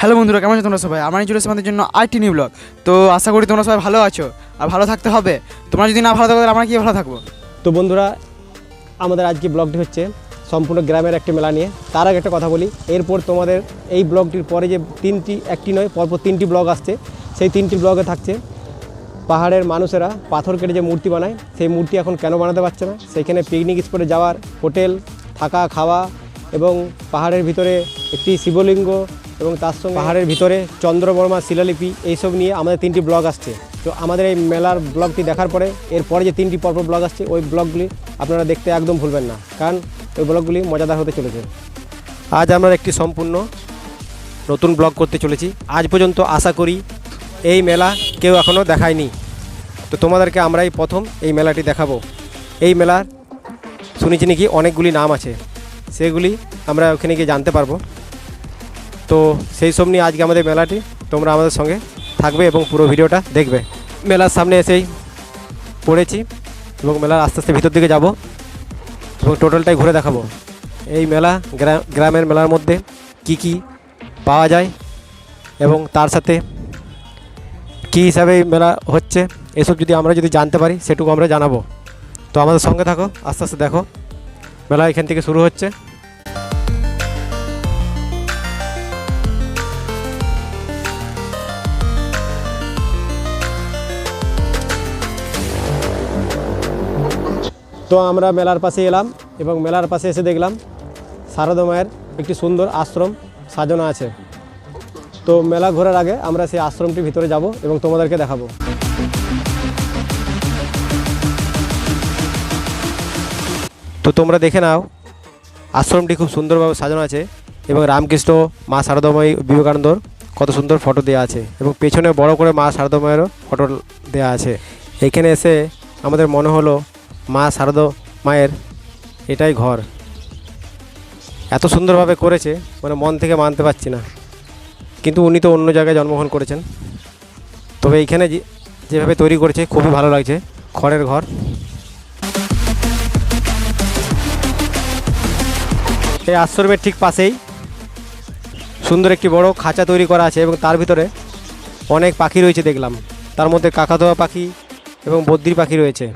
Hello বন্ধুরা, কেমন আছো তোমরা সবাই? আমার এসেছে আমাদের জন্য আইটি নিউ ব্লগ তো আশা করি তোমরা সবাই ভালো আছো আর ভালো থাকতে হবে। তোমরা যদি না ভালো থাকো, তাহলে আমরা কি ভালো থাকব? তো বন্ধুরা, আমাদের আজকে ব্লগটি হচ্ছে সম্পূর্ণ গ্রামের একটি মেলা নিয়ে। তার আগে একটা কথা বলি, এরপর তোমাদের এই ব্লগটির পরে যে তিনটি, একটি নয়, পরপর তিনটি ব্লগ আসছে। সেই তিনটি ব্লগে থাকছে পাহাড়ের মানুষেরা পাথর কেটে যে মূর্তি বানায়, সেই মূর্তি এখন কেন বানাতে পারছে না? সেখানে পিকনিক স্পটে যাওয়ার হোটেল থাকা, খাওয়া এবং পাহাড়ের ভিতরে একটি শিবলিঙ্গ এবং তার সঙ্গে পাহাড়ের ভিতরে চন্দ্রবর্মা শিলালিপি এইসব নিয়ে আমাদের তিনটি ব্লগ আসছে। তো আমাদের এই মেলার ব্লগটি দেখার পরে এরপরে যে তিনটি পরপর ব্লগ আসছে, ওই ব্লগগুলি আপনারা দেখতে একদম ভুলবেন না। কারণ ওই ব্লগগুলি মজাদার হতে চলেছে। আজ আমরা একটি সম্পূর্ণ নতুন ব্লগ করতে চলেছি। আজ পর্যন্ত আশা করি এই মেলা কেউ এখনও দেখায়নি। তো তোমাদেরকে আমরাই প্রথম এই মেলাটি দেখাবো। এই মেলার শুনেছি নাকি অনেকগুলি নাম আছে। সেগুলি আমরা ওখানে গিয়ে জানতে পারব। তো সেই সব নিয়ে আজকে আমাদের মেলাটি তোমরা আমাদের সঙ্গে থাকবে এবং পুরো ভিডিওটা দেখবে। মেলার সামনে এসেই পড়েছি এবং মেলার আস্তে আস্তে ভিতর দিকে যাব এবং টোটালটাই ঘুরে দেখাবো। এই মেলা গ্রা- গ্রামের মেলার মধ্যে কি কি পাওয়া যায় এবং তার সাথে কী হিসাবে মেলা হচ্ছে, এসব যদি আমরা যদি জানতে পারি সেটুকু আমরা জানাব। তো আমাদের সঙ্গে থাকো, আস্তে আস্তে দেখো। মেলা এখান থেকে শুরু হচ্ছে। তো আমরা মেলার পাশে এলাম এবং মেলার পাশে এসে দেখলাম শারদা মায়ের একটি সুন্দর আশ্রম সাজানো আছে। তো মেলা ঘোরার আগে আমরা সেই আশ্রমটির ভিতরে যাব এবং তোমাদেরকে দেখাবো। তো তোমরা দেখে নাও, আশ্রমটি খুব সুন্দরভাবে সাজানো আছে এবং রামকৃষ্ণ, মা শারদাময়ী, বিবেকানন্দর কত সুন্দর ফটো দেওয়া আছে এবং পেছনে বড় করে মা শারদাময়েরও ফটো দেওয়া আছে। এখানে এসে আমাদের মনে হলো মা শারদ মায়ের এটাই ঘর। এত সুন্দরভাবে করেছে মানে মন থেকে মানতে পারছি না। কিন্তু উনি তো অন্য জায়গায় জন্মগ্রহণ করেছেন। তবে এইখানে যেভাবে তৈরি করেছে, খুবই ভালো লাগছে। খড়ের ঘর। এই আশ্রমের ঠিক পাশেই সুন্দর একটি বড় খাঁচা তৈরি করা আছে এবং তার ভিতরে অনেক পাখি রয়েছে দেখলাম। তার মধ্যে কাকাতোয়া পাখি এবং বদ্রি পাখি রয়েছে।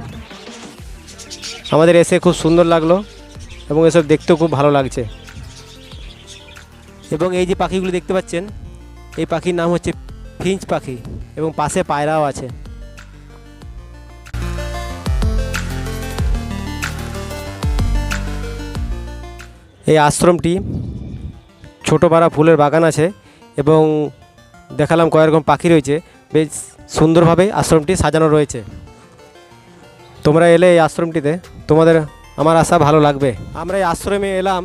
আমাদের এসে খুব সুন্দর লাগল এবং এসব দেখতেও খুব ভালো লাগছে। এবং এই যে পাখিগুলো দেখতে পাচ্ছেন, এই পাখির নাম হচ্ছে ফিঞ্চ পাখি এবং পাশে পায়রাও আছে। এই আশ্রমটি ছোটো পাড়া ফুলের বাগান আছে এবং দেখালাম কয়েক রকম পাখি রয়েছে, বেশ সুন্দরভাবে আশ্রমটি সাজানো রয়েছে। তোমরা এলে এই আশ্রমটিতে। তোমাদের আমার আশা ভালো লাগবে। আমরা এই আশ্রমে এলাম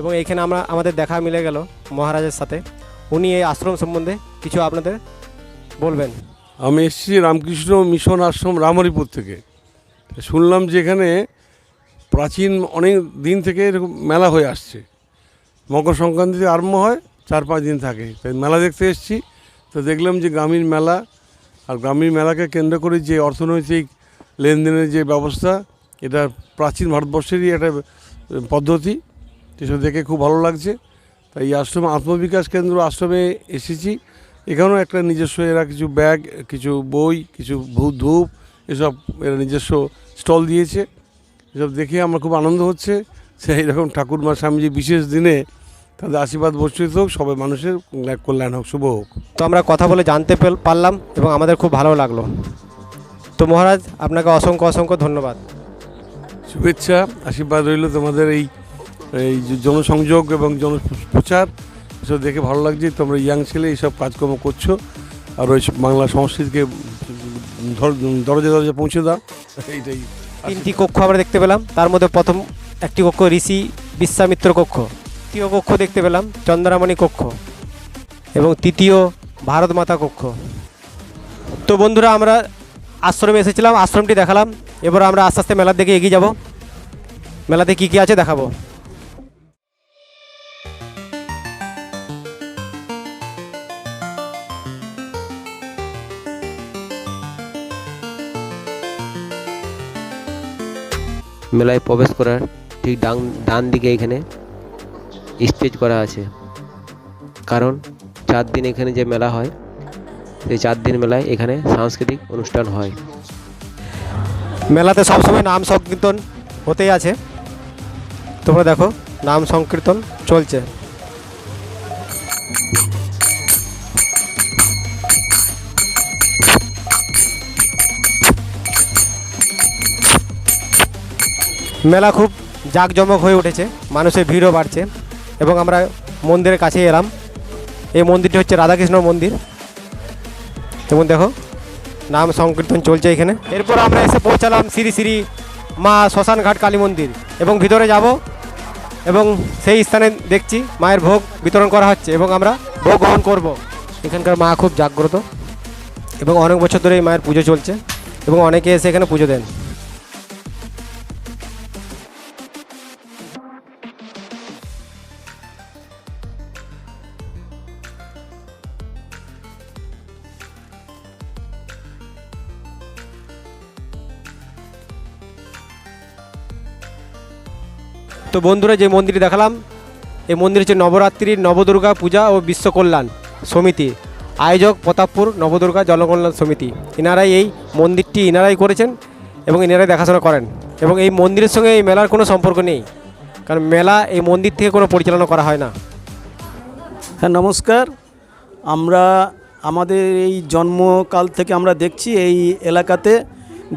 এবং এইখানে আমরা আমাদের দেখা মিলে গেল মহারাজের সাথে। উনি এই আশ্রম সম্বন্ধে কিছু আপনাদের বলবেন। আমি এসেছি রামকৃষ্ণ মিশন আশ্রম রামহরিপুর থেকে। শুনলাম যে এখানে প্রাচীন অনেক দিন থেকে এরকম মেলা হয়ে আসছে। মকর সংক্রান্তিতে আরম্ভ হয়, চার পাঁচ দিন থাকে। তাই মেলা দেখতে এসেছি। তো দেখলাম যে গ্রামীণ মেলা, আর গ্রামীণ মেলাকে কেন্দ্র করে যে অর্থনৈতিক লেনদেনের যে ব্যবস্থা এটা প্রাচীন ভারতবর্ষেরই একটা পদ্ধতি সেসব দেখে খুব ভালো লাগছে। তাই এই আশ্রম, আত্মবিকাশ কেন্দ্র আশ্রমে এসেছি। এখানেও একটা নিজস্ব এরা কিছু ব্যাগ, কিছু বই, কিছু ভূত ধূপ, এসব এরা নিজস্ব স্টল দিয়েছে। এসব দেখে আমার খুব আনন্দ হচ্ছে। সেই রকম ঠাকুরমা স্বামীজি বিশেষ দিনে তাদের আশীর্বাদ বর্ষিত হোক, সবাই মানুষের কল্যাণ হোক, শুভ হোক। তো আমরা কথা বলে জানতে পারলাম এবং আমাদের খুব ভালো লাগল। তো মহারাজ, আপনাকে অসংখ্য অসংখ্য ধন্যবাদ। শুভেচ্ছা, আশীর্বাদ রইল তোমাদের এই এই জনসংযোগ এবং জনপ্রচার। এসব দেখে ভালো লাগছে, তোমরা ইয়াং ছেলে এইসব কাজকর্ম করছ। আর ওই বাংলা সংস্কৃতিকে দরজা দরজা পৌঁছে দাও। এইটাই। তিনটি কক্ষ আমরা দেখতে পেলাম। তার মধ্যে প্রথম একটি কক্ষ ঋষি বিশ্বামিত্র কক্ষ। তৃতীয় কক্ষ দেখতে পেলাম, চন্দ্রামণি কক্ষ। এবং তৃতীয় ভারত মাতা কক্ষ। তো বন্ধুরা, আমরা আশ্রমে এসেছিলাম, আশ্রমটি দেখালাম। এবার আমরা আস্তে আস্তে মেলার দিকে এগিয়ে যাব। মেলাতে কী কী আছে দেখাবো। মেলায় প্রবেশ করার ঠিক ডান ডান দিকে এখানে স্টেজ করা আছে। কারণ চার দিন এখানে যে মেলা হয় সেই চার দিন মেলায় এখানে সাংস্কৃতিক অনুষ্ঠান হয়। মেলাতে সবসময় নাম সংকীর্তন হতেই আছে। তোমরা দেখো, নাম সংকীর্তন চলছে। মেলা খুব জাঁকজমক হয়ে উঠেছে, মানুষের ভিড়ও বাড়ছে এবং আমরা মন্দিরের কাছে এলাম। এই মন্দিরটি হচ্ছে রাধাকৃষ্ণ মন্দির। যেমন দেখো, নাম সংকীর্তন চলছে এখানে। এরপর আমরা এসে পৌঁছালাম শ্রী শ্রী মা শ্মশানঘাট কালী মন্দির এবং ভিতরে যাব এবং সেই স্থানে দেখছি মায়ের ভোগ বিতরণ করা হচ্ছে এবং আমরা ভোগ গ্রহণ করব। এখানকার মা খুব জাগ্রত এবং অনেক বছর ধরে এই মায়ের পুজো চলছে এবং অনেকে এসে এখানে পুজো দেন। তো বন্ধুরা যে মন্দির দেখালাম, এই মন্দির হচ্ছে নবরাত্রির নবদুর্গা পূজা ও বিশ্বকল্যাণ সমিতি। আয়োজক প্রতাপপুর, নবদুর্গা জনকল্যাণ সমিতি। এনারাই এই মন্দিরটি এনারাই করেছেন এবং এনারাই দেখাশোনা করেন। এবং এই মন্দিরের সঙ্গে এই মেলার কোনো সম্পর্ক নেই, কারণ মেলা এই মন্দির থেকে কোনো পরিচালনা করা হয় না। হ্যাঁ নমস্কার। আমরা, আমাদের এই জন্মকাল থেকে আমরা দেখছি এই এলাকাতে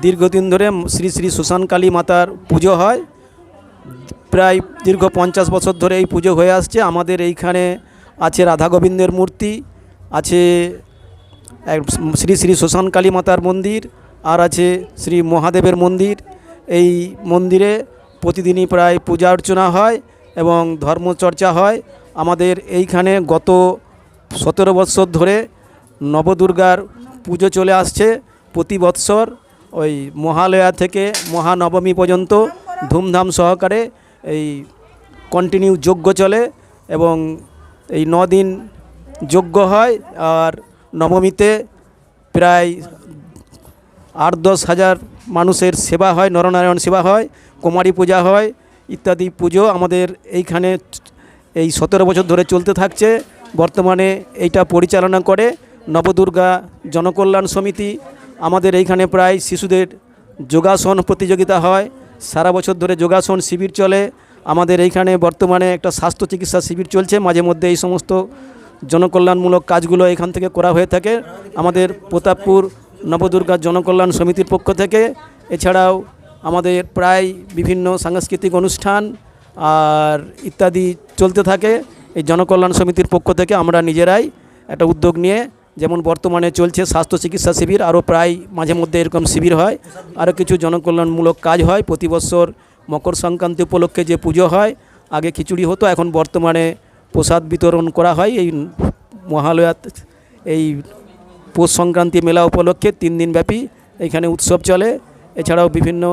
দীর্ঘদিন ধরে শ্রী শ্রী সুশান কালী মাতার পুজো হয়। প্রায় দীর্ঘ পঞ্চাশ বছর ধরে এই পুজো হয়ে আসছে। আমাদের এইখানে আছে রাধা গোবিন্দের মূর্তি, আছে শ্রী শ্রী সুশান কালী মাতার মন্দির, আর আছে শ্রী মহাদেবের মন্দির। এই মন্দিরে প্রতিদিনই প্রায় পূজা অর্চনা হয় এবং ধর্মচর্চা হয়। আমাদের এইখানে গত সতেরো বৎসর ধরে নবদুর্গার পুজো চলে আসছে প্রতি বৎসর। ওই মহালয়া থেকে মহানবমী পর্যন্ত ধুমধাম সহকারে এই কন্টিনিউ যজ্ঞ চলে এবং এই দিন যজ্ঞ হয় আর নবমীতে প্রায় আট দশ হাজার মানুষের সেবা হয়, নরনারায়ণ সেবা হয়, কুমারী পূজা হয়, ইত্যাদি পুজো আমাদের এইখানে এই সতেরো বছর ধরে চলতে থাকছে। বর্তমানে এইটা পরিচালনা করে নবদুর্গা জনকল্যাণ সমিতি। আমাদের এইখানে প্রায় শিশুদের যোগাসন প্রতিযোগিতা হয়। সারা বছর ধরে যোগাসন শিবির চলে। আমাদের এইখানে বর্তমানে একটা স্বাস্থ্য চিকিৎসা শিবির চলছে। মাঝে মধ্যে এই সমস্ত জনকল্যাণমূলক কাজগুলো এখান থেকে করা হয়ে থাকে। আমাদের প্রতাপপুর নবদুর্গা জনকল্যাণ সমিতির পক্ষ থেকে। এছাড়াও আমাদের প্রায় বিভিন্ন সাংস্কৃতিক অনুষ্ঠান আর ইত্যাদি চলতে থাকে। এই জনকল্যাণ সমিতির পক্ষ থেকে আমরা নিজেরাই একটা উদ্যোগ নিয়ে যেমন বর্তমানে চলছে স্বাস্থ্য চিকিৎসা শিবির, আরও প্রায় মাঝে মধ্যে এরকম শিবির হয়। আরও কিছু জনকল্যাণমূলক কাজ হয়। প্রতি বছর মকর সংক্রান্তি উপলক্ষে যে পুজো হয়, আগে খিচুড়ি হতো, এখন বর্তমানে প্রসাদ বিতরণ করা হয়। এই মহালয়া এই পৌষ সংক্রান্তি মেলা উপলক্ষে তিন দিনব্যাপী এখানে উৎসব চলে। এছাড়াও বিভিন্ন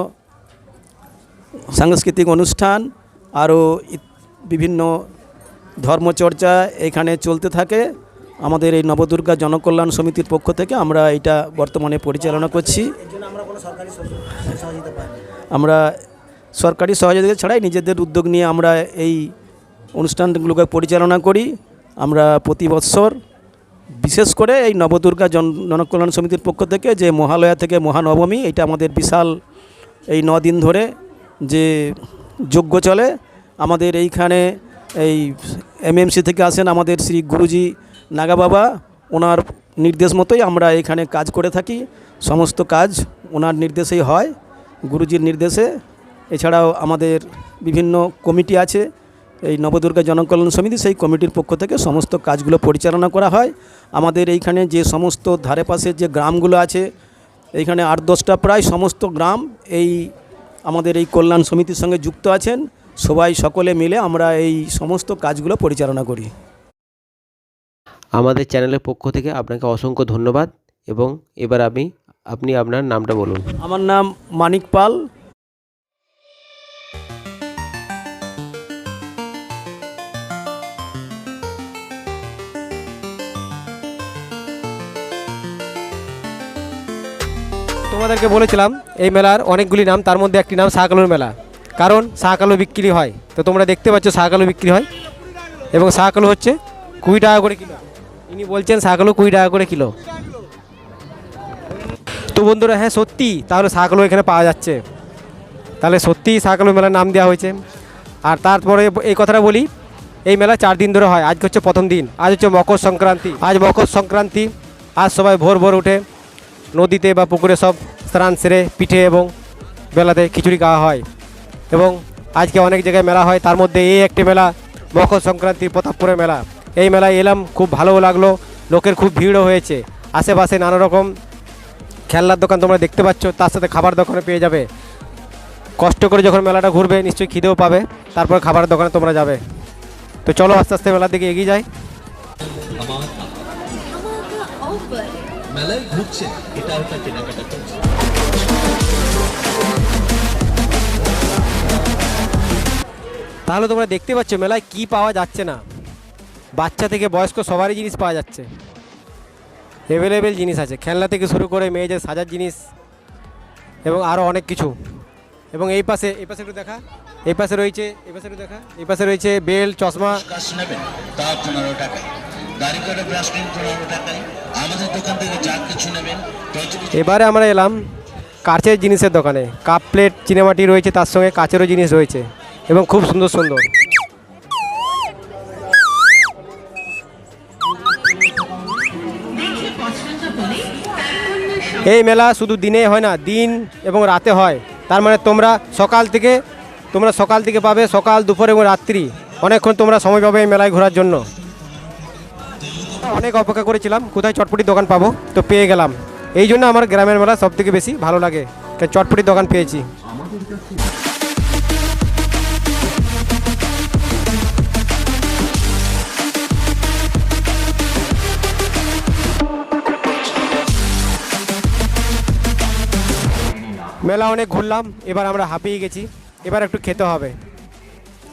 সাংস্কৃতিক অনুষ্ঠান, আরও বিভিন্ন ধর্মচর্চা এখানে চলতে থাকে। আমাদের এই নবদুর্গা জনকল্যাণ সমিতির পক্ষ থেকে আমরা এটা বর্তমানে পরিচালনা করছি। আমরা সরকারি সহযোগিতা ছাড়াই নিজেদের উদ্যোগ নিয়ে আমরা এই অনুষ্ঠানগুলোকে পরিচালনা করি। আমরা প্রতি বৎসর বিশেষ করে এই নবদুর্গা জন জনকল্যাণ সমিতির পক্ষ থেকে যে মহালয়া থেকে মহানবমী এটা আমাদের বিশাল এই দিন ধরে যে যজ্ঞ চলে। আমাদের এইখানে এই এমএমসি থেকে আসেন আমাদের শ্রী গুরুজি নাগা বাবা, ওনার নির্দেশ মতোই আমরা এখানে কাজ করে থাকি। সমস্ত কাজ ওনার নির্দেশেই হয়, গুরুজির নির্দেশে। এছাড়াও আমাদের বিভিন্ন কমিটি আছে, এই নবদুর্গা জনকল্যাণ সমিতি, সেই কমিটির পক্ষ থেকে সমস্ত কাজগুলো পরিচালনা করা হয়। আমাদের এইখানে যে সমস্ত ধারে পাশে যে গ্রামগুলো আছে, এইখানে আট দশটা প্রায় সমস্ত গ্রাম এই আমাদের এই কল্যাণ সমিতির সঙ্গে যুক্ত আছেন। সবাই সকলে মিলে আমরা এই সমস্ত কাজগুলো পরিচালনা করি। আমাদের চ্যানেলের পক্ষ থেকে আপনাকে অসংখ্য ধন্যবাদ এবং এবার আমি, আপনি আপনার নামটা বলুন। আমার নাম মানিক পাল। তোমাদেরকে বলেছিলাম, এই মেলার অনেকগুলি নাম, তার মধ্যে একটি নাম শাহকালুর মেলা। কারণ শাহকালু বিক্রি হয়। তো তোমরা দেখতে পাচ্ছ শাহকালু বিক্রি হয়। এবং শাহকালু হচ্ছে কুড়ি টাকা করে কিলো। ইনি বলছেন শাকলো কুড়ি টাকা করে কিলো। তো বন্ধুরা হ্যাঁ সত্যি, তাহলে শাকলো এখানে পাওয়া যাচ্ছে। তাহলে সত্যিই শাকলো মেলার নাম দেওয়া হয়েছে। আর তারপরে এই কথাটা বলি, এই মেলা চার দিন ধরে হয়। আজকে হচ্ছে প্রথম দিন, আজ হচ্ছে মকর সংক্রান্তি। আজ মকর সংক্রান্তি, আজ সবাই ভোর ভোর উঠে নদীতে বা পুকুরে সব স্নান সেরে পিঠে এবং বেলাতে খিচুড়ি খাওয়া হয়। এবং আজকে অনেক জায়গায় মেলা হয়। তার মধ্যে এই একটি মেলা মকর সংক্রান্তি প্রতাপপুরের মেলা। এই মেলায় এলাম খুব ভালো লাগল লোকের খুব ভিড়ও হয়েছে। আশেপাশে নানা রকম খেলনার দোকান তোমরা দেখতে পাচ্ছ তার সাথে খাবার দোকানে পেয়ে যাবে। কষ্ট করে যখন মেলাটা ঘুরবে নিশ্চয়ই খিদেও পাবে তারপর খাবারের দোকানে তোমরা যাবে। তো চলো আস্তে আস্তে মেলার দিকে এগিয়ে যাই। মেলায় ঘুরছে এটা ওটা কেনাকাটা করছে। তাহলে তোমরা দেখতে পাচ্ছ মেলায় কি পাওয়া যাচ্ছে না। বাচ্চা থেকে বয়স্ক সবারই জিনিস পাওয়া যাচ্ছে। অ্যাভেলেবেল জিনিস আছে। খেলনা থেকে শুরু করে মেয়েদের সাজার জিনিস এবং আরও অনেক কিছু। এবং এই পাশে এই পাশে একটু দেখা। এই পাশে রয়েছে এই পাশে একটু দেখা। এই পাশে রয়েছে বেল চশমা। নেবেন তা পনেরো টাকায়। দাড়ি করে ব্রাশ পনেরো টাকায়। আমাদের দোকান থেকে যা কিছু নেবেন এবারে আমরা এলাম কাচের জিনিসের দোকানে। কাপ প্লেট চিনেমাটি রয়েছে তার সঙ্গে কাচেরও জিনিস রয়েছে। এবং খুব সুন্দর সুন্দর। এই মেলা শুধু দিনে হয় না, দিন এবং রাতে হয়। তার মানে তোমরা সকাল থেকে, তোমরা সকাল থেকে পাবে সকাল, দুপুর এবং রাত্রি। অনেকক্ষণ তোমরা সময় পাবে এই মেলায় ঘোরার জন্য। অনেক অপেক্ষা করেছিলাম, কোথায় চটপটির দোকান পাবো, তো পেয়ে গেলাম। এই জন্য আমার গ্রামের মেলা সব থেকে বেশি ভালো লাগে। চটপটির দোকান পেয়েছি। মেলা অনেক ঘুরলাম, এবার আমরা হাঁপিয়ে গেছি, এবার একটু খেতে হবে।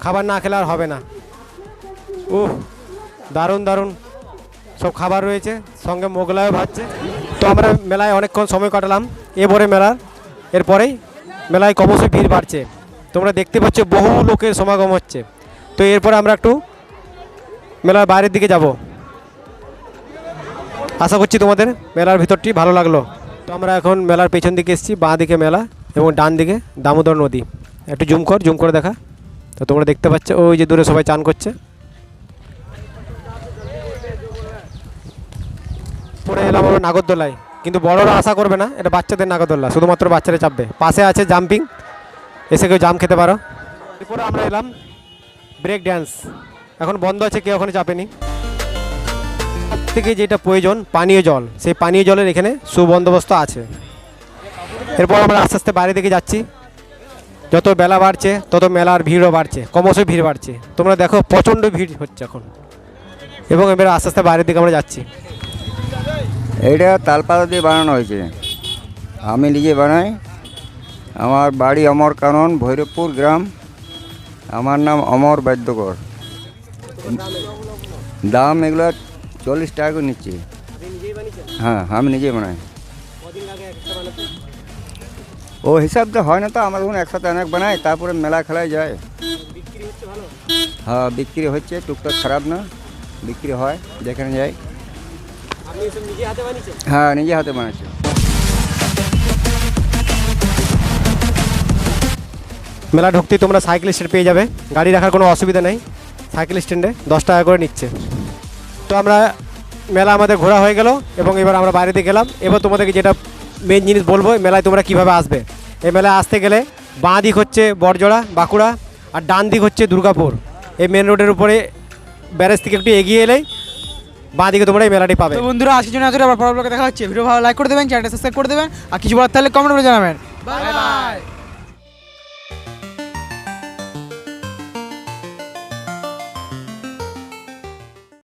খাবার না খেলে আর হবে না। উহ দারুণ দারুণ। সব খাবার রয়েছে, সঙ্গে মোগলাইও ভাজছে। তো আমরা মেলায় অনেকক্ষণ সময় কাটালাম এবারে মেলার। এরপরেই মেলায় ক্রমশ ভিড় বাড়ছে। তোমরা দেখতে পাচ্ছ বহু লোকের সমাগম হচ্ছে। তো এরপরে আমরা একটু মেলার বাইরের দিকে যাব। আশা করছি তোমাদের মেলার ভিতরটি ভালো লাগল। তো আমরা এখন মেলার পেছন দিকে এসেছি, বাঁ দিকে মেলা এবং ডান দিকে দামোদর নদী। একটু জুম কর, জুম করে দেখা। তো তোমরা দেখতে পাচ্ছ, ওই যে দূরে সবাই চান করছে। পরে এলাম আমরা নাগরদোলায়। কিন্তু বড়রা আশা করবে না, এটা বাচ্চাদের নাগরদোলা, শুধুমাত্র বাচ্চারা চাপবে। পাশে আছে জাম্পিং, এসে কেউ জাম খেতে পারো। এরপরে আমরা এলাম ব্রেক ড্যান্স। এখন বন্ধ আছে, কেউ ওখানে চাপেনি। থেকে যেটা প্রয়োজন, পানীয় জল। সেই পানীয় জলের এখানে সুবন্দোবস্ত আছে। এরপর আমরা আস্তে আস্তে বাইরে দিকে যাচ্ছি। যত বেলা বাড়ছে, তত মেলার ভিড়ও বাড়ছে, ক্রমশ ভিড় বাড়ছে। তোমরা দেখো, প্রচণ্ড ভিড় হচ্ছে এখন। এবং এবার আস্তে আস্তে বাইরের দিকে আমরা যাচ্ছি। এইটা তালপাতা দিয়ে বানানো হয়েছে। আমি নিজে বানাই। আমার বাড়ি অমর কানন, ভৈরবপুর গ্রাম। আমার নাম অমর বাদ্যকর। দাম এগুলো চল্লিশ টাকা করে নিচ্ছি। হ্যাঁ আমি নিজে বানাই। ও হিসাবটা হয় না তো আমার ধরুন একসাথে অনেক বানাই তারপরে মেলা খেলায় যায়। হ্যাঁ বিক্রি হচ্ছে টুকটাক খারাপ না বিক্রি হয় যেখানে যাই হ্যাঁ নিজে হাতে বানাচ্ছি। মেলা ঢুকতেই তোমরা সাইকেল স্ট্যান্ড পেয়ে যাবে। গাড়ি রাখার কোনো অসুবিধা নেই। সাইকেল স্ট্যান্ডে দশ টাকা করে নিচ্ছে। তো আমরা মেলা আমাদের ঘোরা হয়ে গেল এবং এবার আমরা বাইরেতে গেলাম। এবার তোমাদেরকে যেটা মেন জিনিস বলব মেলায় তোমরা কীভাবে আসবে? এই মেলায় আসতে গেলে বাঁ দিক হচ্ছে বড়জোড়া বাঁকুড়া আর ডান দিক হচ্ছে দুর্গাপুর। এই মেন রোডের উপরে ব্যারেজ থেকে একটু এগিয়ে এলেই বাঁ দিকে তোমরা এই মেলাটি পাবে। বন্ধুরা আজকের জন্য আবার পরের ব্লগে দেখা হচ্ছে। ভিডিও ভালো লাইক করে দেবেন চ্যানেলটা সাবস্ক্রাইব করে দেবেন। আর কিছু বলার তাহলে কমেন্ট করে জানাবেন। Bye bye